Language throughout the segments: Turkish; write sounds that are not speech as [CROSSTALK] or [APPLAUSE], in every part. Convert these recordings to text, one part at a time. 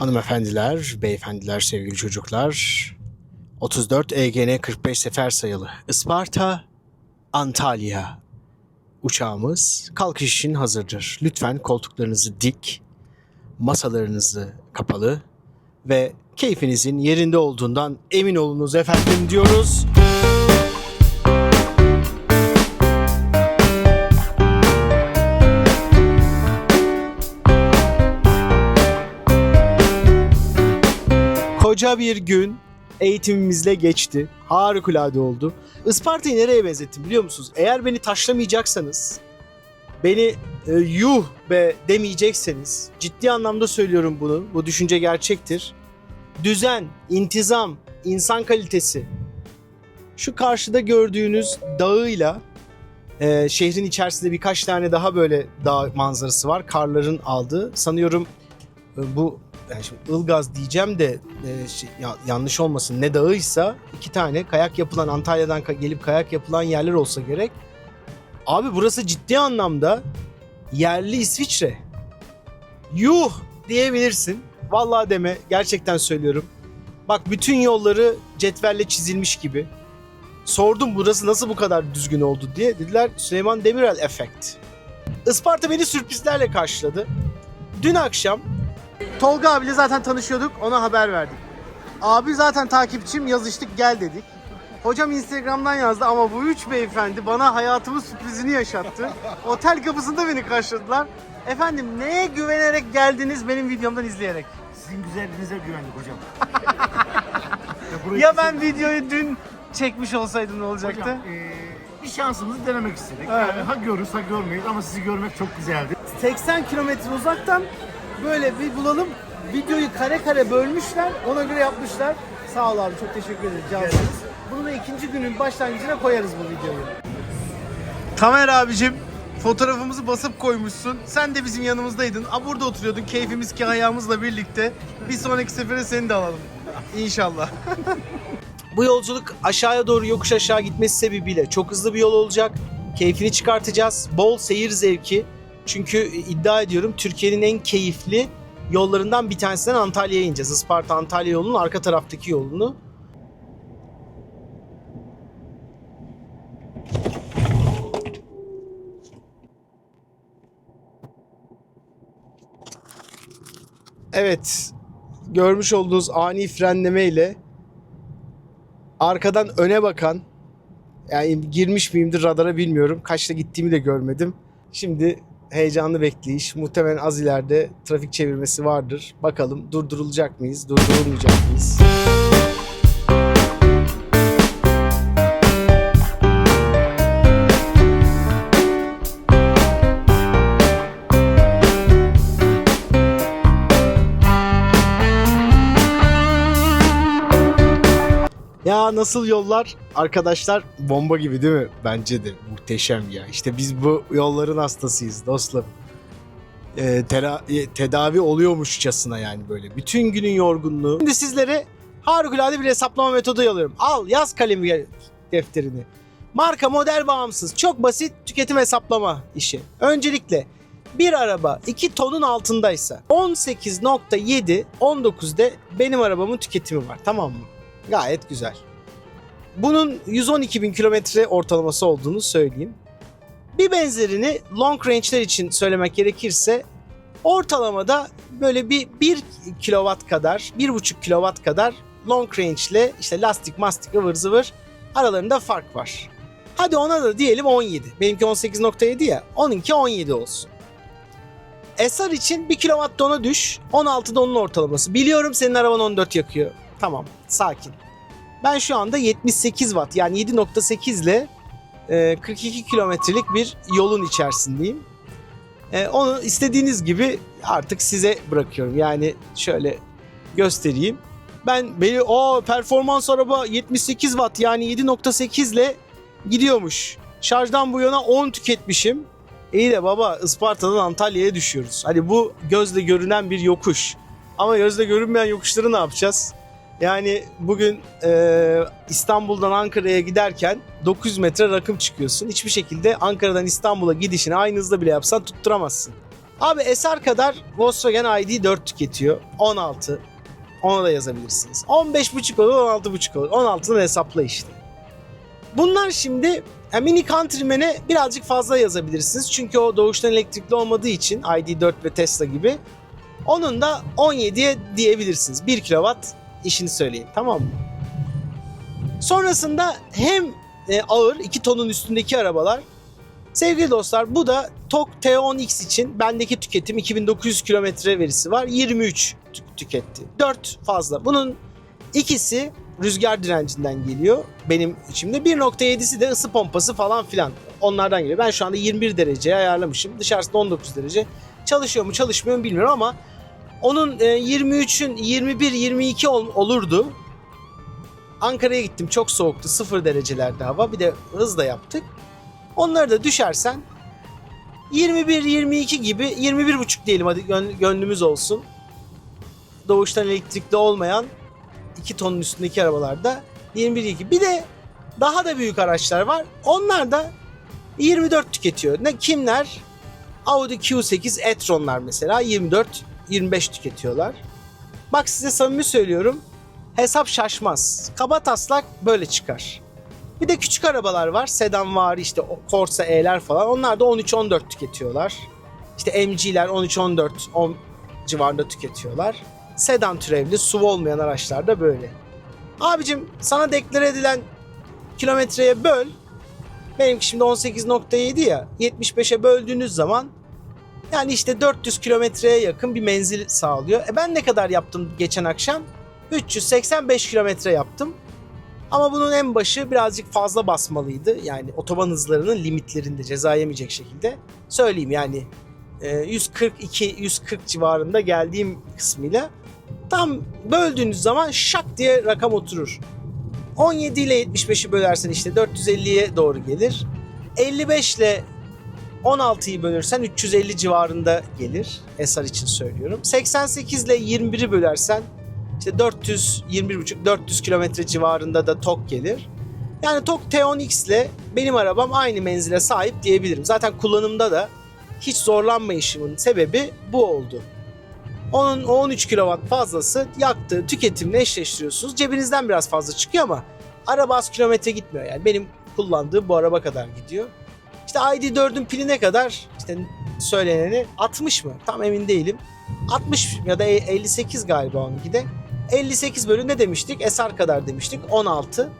Hanımefendiler, beyefendiler, sevgili çocuklar. 34 EGN 45 sefer sayılı Isparta, Antalya. Uçağımız kalkış için hazırdır. Lütfen koltuklarınızı dik, masalarınızı kapalı ve keyfinizin yerinde olduğundan emin olunuz efendim diyoruz. Koca bir gün eğitimimizle geçti. Harikulade oldu. Isparta'yı nereye benzettim biliyor musunuz? Eğer beni taşlamayacaksanız, beni e, yuh be demeyecekseniz, ciddi anlamda söylüyorum bunu, bu düşünce gerçektir. Düzen, intizam, insan kalitesi. Şu karşıda gördüğünüz dağıyla e, şehrin içerisinde birkaç tane daha böyle dağ manzarası var. Karların aldığı. Sanıyorum e, bu yani şimdi Ilgaz diyeceğim de e, şey, ya- yanlış olmasın ne dağıysa iki tane kayak yapılan Antalya'dan ka- gelip kayak yapılan yerler olsa gerek. Abi burası ciddi anlamda yerli İsviçre. Yuh diyebilirsin. Vallahi deme gerçekten söylüyorum. Bak bütün yolları cetvelle çizilmiş gibi. Sordum burası nasıl bu kadar düzgün oldu diye. Dediler Süleyman Demirel efekt. Isparta beni sürprizlerle karşıladı. Dün akşam Tolga abiyle zaten tanışıyorduk. Ona haber verdik. Abi zaten takipçim yazıştık gel dedik. Hocam Instagram'dan yazdı ama bu üç beyefendi bana hayatımın sürprizini yaşattı. Otel kapısında beni karşıladılar. Efendim neye güvenerek geldiniz benim videomdan izleyerek? Sizin güzelliğinize güvendik hocam. [LAUGHS] ya, Ya ben videoyu dün çekmiş olsaydım ne hocam, olacaktı? eee, bir şansımızı denemek istedik. Evet. Yani ha görürüz ha görmeyiz ama sizi görmek çok güzeldi. 80 kilometre uzaktan böyle bir bulalım. Videoyu kare kare bölmüşler. Ona göre yapmışlar. Sağ ol abi çok teşekkür ederim. Cansınız. Bunu da ikinci günün başlangıcına koyarız bu videoyu. Tamer abicim fotoğrafımızı basıp koymuşsun. Sen de bizim yanımızdaydın. A burada oturuyordun keyfimiz ki ayağımızla birlikte. Bir sonraki sefere seni de alalım. İnşallah. [LAUGHS] Bu yolculuk aşağıya doğru yokuş aşağı gitmesi sebebiyle çok hızlı bir yol olacak. Keyfini çıkartacağız. Bol seyir zevki. Çünkü iddia ediyorum Türkiye'nin en keyifli yollarından bir tanesinden Antalya'ya ineceğiz. Isparta Antalya yolunun arka taraftaki yolunu. Evet. Görmüş olduğunuz ani frenleme ile arkadan öne bakan yani girmiş miyimdir radara bilmiyorum. Kaçta gittiğimi de görmedim. Şimdi heyecanlı bekleyiş. Muhtemelen az ileride trafik çevirmesi vardır. Bakalım durdurulacak mıyız, durdurulmayacak mıyız? Ya nasıl yollar? Arkadaşlar bomba gibi değil mi? Bence de muhteşem ya. İşte biz bu yolların hastasıyız dostum. Ee, tera- e, tedavi oluyormuşçasına yani böyle. Bütün günün yorgunluğu. Şimdi sizlere harikulade bir hesaplama metodu alıyorum. Al yaz kalemi defterini. Marka model bağımsız. Çok basit tüketim hesaplama işi. Öncelikle bir araba 2 tonun altındaysa 18.7 19'de benim arabamın tüketimi var tamam mı? Gayet güzel. Bunun 112 bin kilometre ortalaması olduğunu söyleyeyim. Bir benzerini long range'ler için söylemek gerekirse ortalamada böyle bir 1 kilowatt kadar, 1,5 kilowatt kadar long range ile işte lastik mastik ıvır zıvır aralarında fark var. Hadi ona da diyelim 17. Benimki 18.7 ya. Onunki 17 olsun. SR için 1 kilowatt da ona düş. 16'da onun ortalaması. Biliyorum senin araban 14 yakıyor. Tamam sakin. Ben şu anda 78 watt yani 7.8 ile e, 42 kilometrelik bir yolun içerisindeyim. E, Onu istediğiniz gibi artık size bırakıyorum. Yani şöyle göstereyim. Ben beni o performans araba 78 watt yani 7.8 ile gidiyormuş. Şarjdan bu yana 10 tüketmişim. İyi de baba Isparta'dan Antalya'ya düşüyoruz. Hani bu gözle görünen bir yokuş. Ama gözle görünmeyen yokuşları ne yapacağız? Yani bugün e, İstanbul'dan Ankara'ya giderken 900 metre rakım çıkıyorsun. Hiçbir şekilde Ankara'dan İstanbul'a gidişini aynı hızda bile yapsan tutturamazsın. Abi SR kadar Volkswagen ID4 tüketiyor. 16. Ona da yazabilirsiniz. 15.5 olur 16.5 olur. 16'dan hesapla işte. Bunlar şimdi yani Mini Countryman'e birazcık fazla yazabilirsiniz. Çünkü o doğuştan elektrikli olmadığı için ID4 ve Tesla gibi. Onun da 17'ye diyebilirsiniz. 1 kW işini söyleyeyim tamam mı? Sonrasında hem e, ağır 2 tonun üstündeki arabalar Sevgili dostlar bu da TOG T10X için bendeki tüketim 2900 kilometre verisi var. 23 tü- tüketti. 4 fazla. Bunun ikisi rüzgar direncinden geliyor benim içimde. 1.7'si de ısı pompası falan filan. Onlardan geliyor. Ben şu anda 21 dereceye ayarlamışım. Dışarısında 19 derece. Çalışıyor mu çalışmıyor mu bilmiyorum ama onun e, 23'ün 21-22 ol- olurdu. Ankara'ya gittim çok soğuktu 0 derecelerde hava bir de hızla yaptık. Onları da düşersen 21-22 gibi 21,5 diyelim hadi gön- gönlümüz olsun. Doğuştan elektrikli olmayan 2 tonun üstündeki arabalarda 21-22. Bir de daha da büyük araçlar var. Onlar da 24 tüketiyor. Ne kimler? Audi Q8 e-tronlar mesela 24 25 tüketiyorlar. Bak size samimi söylüyorum. Hesap şaşmaz. Kaba taslak böyle çıkar. Bir de küçük arabalar var. Sedan var işte Corsa E'ler falan. Onlar da 13-14 tüketiyorlar. İşte MG'ler 13-14 10 civarında tüketiyorlar. Sedan türevli SUV olmayan araçlar da böyle. Abicim sana deklare edilen kilometreye böl. Benimki şimdi 18.7 ya. 75'e böldüğünüz zaman yani işte 400 kilometreye yakın bir menzil sağlıyor. E ben ne kadar yaptım geçen akşam? 385 kilometre yaptım. Ama bunun en başı birazcık fazla basmalıydı. Yani otoban hızlarının limitlerinde ceza yemeyecek şekilde. Söyleyeyim yani e, 142-140 civarında geldiğim kısmıyla tam böldüğünüz zaman şak diye rakam oturur. 17 ile 75'i bölersen işte 450'ye doğru gelir. 55 ile 16'yı bölürsen 350 civarında gelir. SR için söylüyorum. 88 ile 21'i bölersen işte 400, 21,5, 400 kilometre civarında da TOG gelir. Yani TOG T10X ile benim arabam aynı menzile sahip diyebilirim. Zaten kullanımda da hiç zorlanmayışımın sebebi bu oldu. Onun o 13 kW fazlası yaktığı tüketimle eşleştiriyorsunuz. Cebinizden biraz fazla çıkıyor ama araba az kilometre gitmiyor. Yani benim kullandığım bu araba kadar gidiyor. İşte ID4'ün pili ne kadar? İşte söyleneni 60 mı? Tam emin değilim. 60 ya da 58 galiba onunki de. 58 bölü ne demiştik? SR kadar demiştik. 16.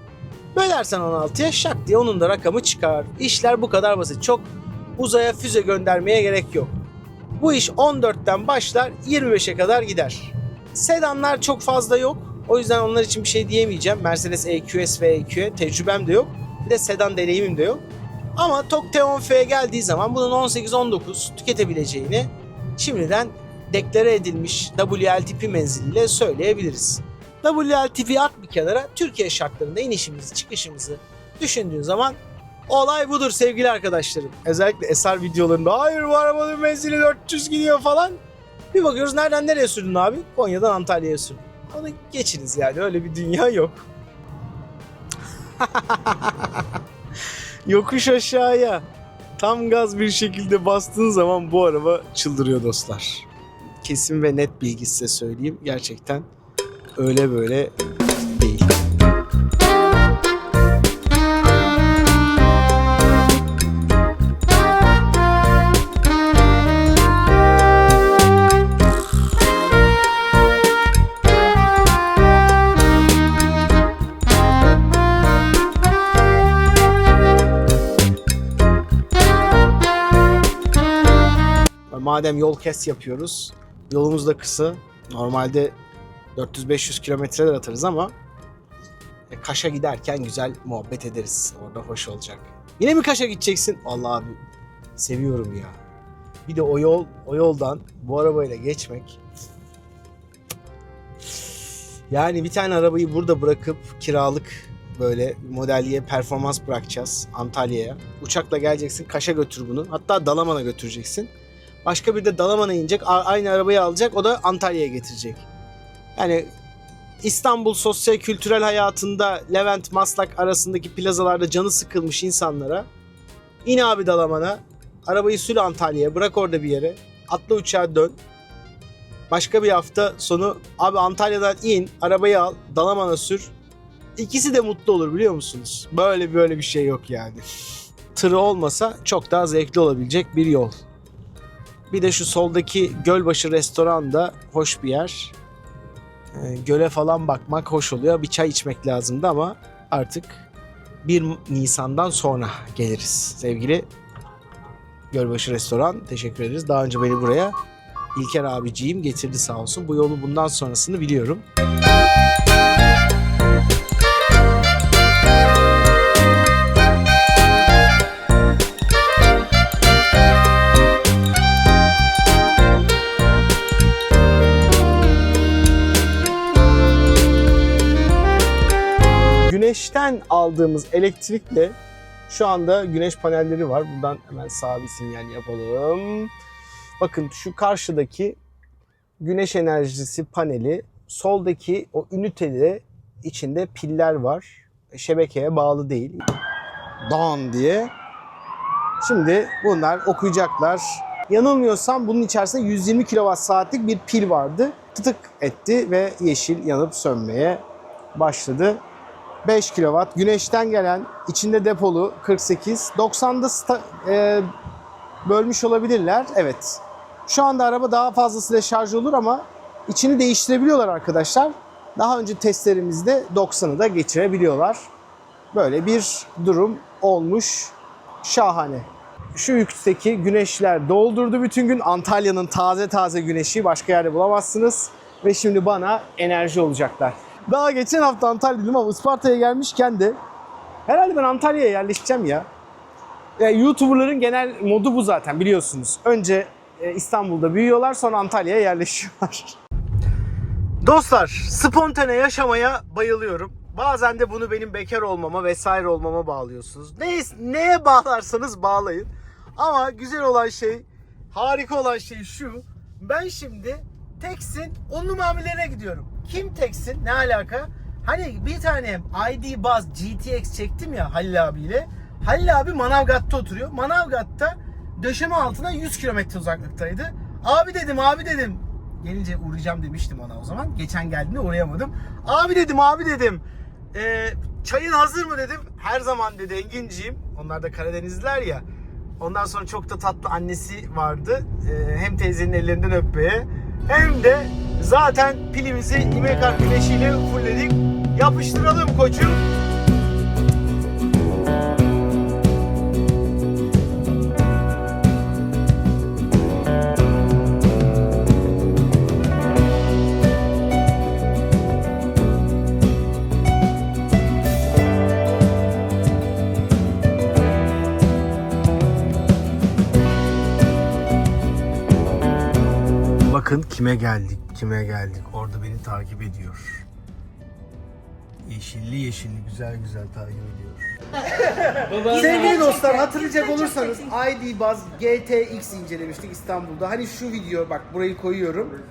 Bölersen 16'ya şak diye onun da rakamı çıkar. İşler bu kadar basit. Çok uzaya füze göndermeye gerek yok. Bu iş 14'ten başlar 25'e kadar gider. Sedanlar çok fazla yok. O yüzden onlar için bir şey diyemeyeceğim. Mercedes EQS ve EQ tecrübem de yok. Bir de sedan deneyimim de yok. Ama TOG T10F'ye geldiği zaman bunun 18-19 tüketebileceğini şimdiden deklare edilmiş WLTP menziliyle söyleyebiliriz. WLTP'yi at bir kenara Türkiye şartlarında inişimizi çıkışımızı düşündüğün zaman olay budur sevgili arkadaşlarım. Özellikle SR videolarında hayır bu arabanın menzili 400 gidiyor falan. Bir bakıyoruz nereden nereye sürdün abi? Konya'dan Antalya'ya sürdün. Onu geçiniz yani öyle bir dünya yok. [LAUGHS] Yokuş aşağıya tam gaz bir şekilde bastığın zaman bu araba çıldırıyor dostlar kesin ve net bilgi size söyleyeyim. Gerçekten öyle böyle Madem yol kes yapıyoruz, Yolumuz da kısa. Normalde 400-500 kilometreler atarız ama e, Kaş'a giderken güzel muhabbet ederiz. Orada hoş olacak. Yine mi Kaş'a gideceksin? Vallahi abi seviyorum ya. Bir de o yol, o yoldan bu arabayla geçmek. Yani bir tane arabayı burada bırakıp kiralık böyle modelliye performans bırakacağız Antalya'ya. Uçakla geleceksin Kaş'a götür bunu. Hatta Dalaman'a götüreceksin. Başka bir de Dalaman'a inecek. Aynı arabayı alacak. O da Antalya'ya getirecek. Yani İstanbul sosyal kültürel hayatında Levent Maslak arasındaki plazalarda canı sıkılmış insanlara in abi Dalaman'a. Arabayı sür Antalya'ya. Bırak orada bir yere. atla uçağa dön. Başka bir hafta sonu abi Antalya'dan in, arabayı al, Dalaman'a sür. İkisi de mutlu olur biliyor musunuz? Böyle böyle bir şey yok yani. Tırı olmasa çok daha zevkli olabilecek bir yol. Bir de şu soldaki Gölbaşı restoran da hoş bir yer. Ee, göle falan bakmak hoş oluyor. Bir çay içmek lazımdı ama artık 1 Nisan'dan sonra geliriz. Sevgili Gölbaşı Restoran teşekkür ederiz. Daha önce beni buraya İlker abiciğim getirdi sağ olsun. Bu yolu bundan sonrasını biliyorum. Güneşten aldığımız elektrikle şu anda güneş panelleri var. Buradan hemen sağ bir sinyal yapalım. Bakın şu karşıdaki güneş enerjisi paneli, soldaki o ünitede içinde piller var. Şebekeye bağlı değil. Don diye. Şimdi bunlar okuyacaklar. Yanılmıyorsam bunun içerisinde 120 kWh saatlik bir pil vardı. Tıtık etti ve yeşil yanıp sönmeye başladı. 5 kW güneşten gelen içinde depolu 48 90'da sta- e, bölmüş olabilirler. Evet. Şu anda araba daha fazlasıyla şarj olur ama içini değiştirebiliyorlar arkadaşlar. Daha önce testlerimizde 90'ı da geçirebiliyorlar. Böyle bir durum olmuş. Şahane. Şu yüksekteki güneşler doldurdu bütün gün. Antalya'nın taze taze güneşi başka yerde bulamazsınız. Ve şimdi bana enerji olacaklar. Daha geçen hafta Antalya dedim ama Isparta'ya gelmişken de herhalde ben Antalya'ya yerleşeceğim ya. Ya YouTuber'ların genel modu bu zaten biliyorsunuz. Önce e, İstanbul'da büyüyorlar sonra Antalya'ya yerleşiyorlar. [LAUGHS] Dostlar, spontane yaşamaya bayılıyorum. Bazen de bunu benim bekar olmama vesaire olmama bağlıyorsunuz. Ne, neye bağlarsanız bağlayın. Ama güzel olan şey, harika olan şey şu. Ben şimdi Tex'in onlu mamillerine gidiyorum. Kim Tex'in? Ne alaka? Hani bir tane ID Buzz GTX çektim ya Halil abiyle. Halil abi Manavgat'ta oturuyor. Manavgat'ta döşeme altına 100 kilometre uzaklıktaydı. Abi dedim, abi dedim. Gelince uğrayacağım demiştim ona o zaman. Geçen geldiğinde uğrayamadım. Abi dedim, abi dedim. "Ee, çayın hazır mı dedim. Her zaman dedi Enginciğim. Onlar da Karadenizliler ya. Ondan sonra çok da tatlı annesi vardı. Ee, hem teyzenin ellerinden öpmeye hem de zaten pilimizi İmekar güneşiyle fullledik. Yapıştıralım koçum. Bakın kime geldik, kime geldik. Orada beni takip ediyor. Yeşilli yeşilli güzel güzel takip ediyor. Sevgili dostlar hatırlayacak olursanız ID Buzz GTX incelemiştik İstanbul'da. Hani şu video bak burayı koyuyorum.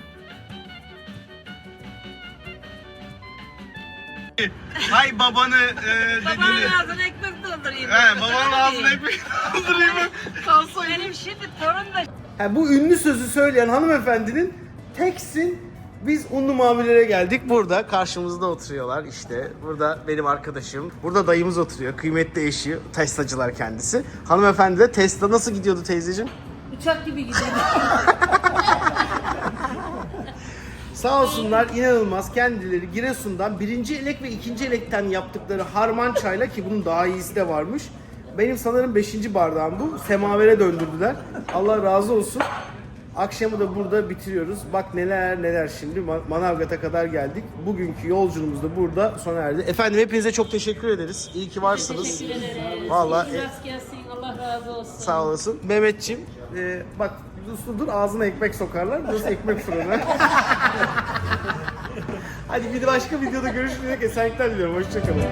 Hay babanı e, Babanın ağzına ekmek doldurayım. He, babanın ağzına ekmek [LAUGHS] doldurayım. Kalsaydı. Benim şimdi torun da Ha, bu ünlü sözü söyleyen hanımefendinin teksin biz unlu mamulere geldik. Burada karşımızda oturuyorlar işte. Burada benim arkadaşım. Burada dayımız oturuyor. Kıymetli eşi. Teslacılar kendisi. Hanımefendi de Tesla nasıl gidiyordu teyzeciğim? uçak gibi gidiyor. [LAUGHS] Sağ olsunlar inanılmaz kendileri Giresun'dan birinci elek ve ikinci elekten yaptıkları harman çayla ki bunun daha iyisi de varmış. Benim sanırım beşinci bardağım bu. Semavere döndürdüler. Allah razı olsun. Akşamı da burada bitiriyoruz. Bak neler neler şimdi Ma- Manavgat'a kadar geldik. Bugünkü yolculuğumuz da burada sona erdi. Efendim hepinize çok teşekkür ederiz. İyi ki varsınız. Teşekkür İyi rast gelsin. Allah razı olsun. Sağ olasın. Mehmetçim e, bak dur dur ağzına ekmek sokarlar. Burası ekmek fırını. [LAUGHS] Hadi bir başka videoda görüşmek üzere. Esenlikler diliyorum. Hoşçakalın.